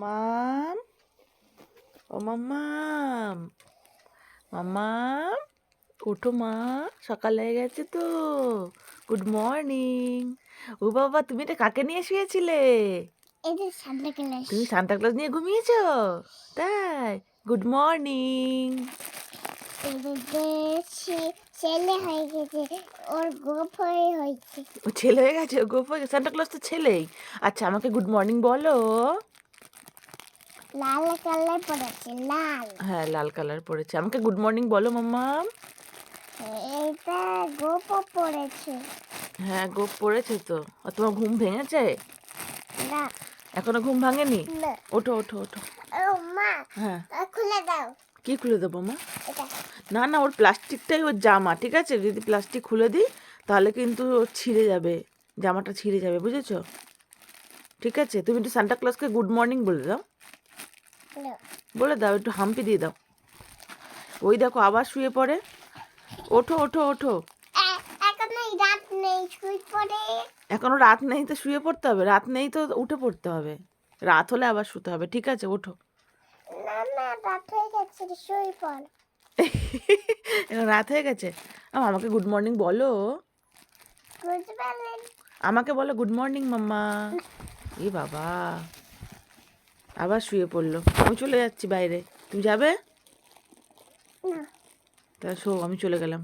মাম্মাম ও মাম্মাম মাম্মাম ওঠো মা সকাল হয়ে গেছে তো। গুড মর্নিং ও বাবা তুমি এটা কাকে নিয়ে শুয়েছিলে? তুমি সান্তা ক্লাস নিয়ে ঘুমিয়েছো? তাই গুড মর্নিং ছেলে হয়ে গেছে ওর গোপ হয়ে হয়েছে। ও ছেলে হয়ে গেছে গোপ সান্তা ক্লাস তো ছেলেই। আচ্ছা আমাকে গুড মর্নিং বলো। লাল কালার পড়েছে লাল। হ্যাঁ লাল কালার পড়েছে। আমাকে গুড মর্নিং বলো মাম্মাম এটা গোপও পড়েছে। হ্যাঁ গোপ পড়েছে তো। আর তোমার ঘুম ভেঙেছে? না। এখনও ঘুম ভাঙেনি? ওঠো ওঠো ওঠো। ও মা হ্যাঁ। খুলে দাও। কি খুলে দেবো মা? না না ওর প্লাস্টিকটাই ওর জামা ঠিক আছে? যদি প্লাস্টিক খুলে দিই তাহলে কিন্তু ওর ছিঁড়ে যাবে। জামাটা ছিঁড়ে যাবে বুঝেছ? ঠিক আছে? তুমি একটু সান্টা ক্লাসকে গুড মর্নিং বলে দাও। বলে দাও একটু হাম্পি দিয়ে দাও। ওই দেখো আবার শুয়ে পড়ে। ওঠো ওঠো ওঠো। এ- রাত নেই এখনও রাত নেই তো শুয়ে পড়তে হবে। রাত নেই তো উঠে পড়তে হবে। রাত হলে আবার শুতে হবে। ঠিক আছে ওঠো। এখন রাত হয়ে গেছে? আমাকে গুড মর্নিং। বলো আমাকে বলো গুড মর্নিং মাম্মা। এ বাবা। আবার শুয়ে পড়ল। আমি চলে যাচ্ছি বাইরে। তুমি যাবে? তা শো আমি চলে গেলাম।